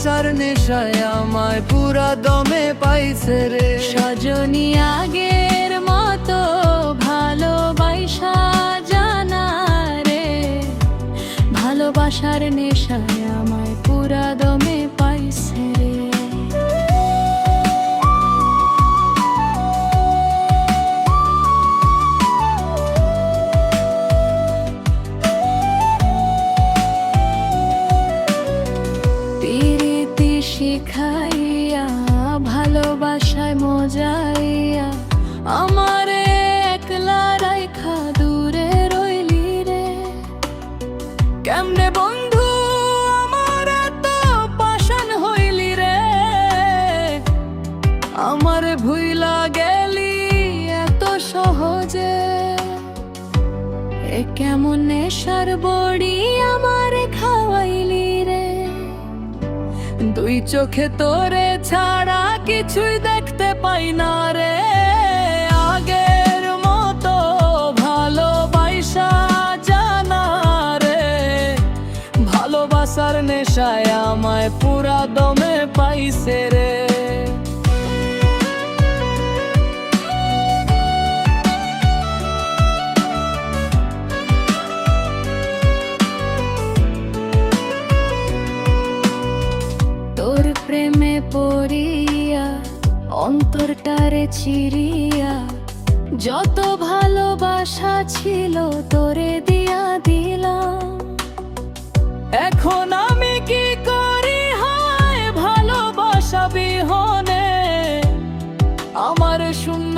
ভালোবাসার নেশায় আমায় পুরা দমে পাইছে রে। সজনী আগের মতো ভালোবাসা জানা রে। ভালোবাসার নেশায় আমায় পুরা দমে পাইছে মজাইয়া আমারে একলা রাইখা দূরে রইলি রে কেমনে বন্ধু আমার এত পাশান হইলি রে আমার ভুইলা গেলি এত সহজে এ কেমন নেশার বড়ি আমার খাওয়াইলি রে দুই চোখে তোরে ছাড়া কিছুই দেখতে পাই না রে। আগের মতো ভালোবাসা জানা রে। ভালোবাসার নেশায় আমায় পুরা দমে পাইছে রে। পড়িয়া অন্তরটারে চিরিয়া যত ভালোবাসা ছিল তোরে দিয়া দিলাম। এখন আমি কি করি? হায়, ভালোবাসা বিহনে। আমার শূন্য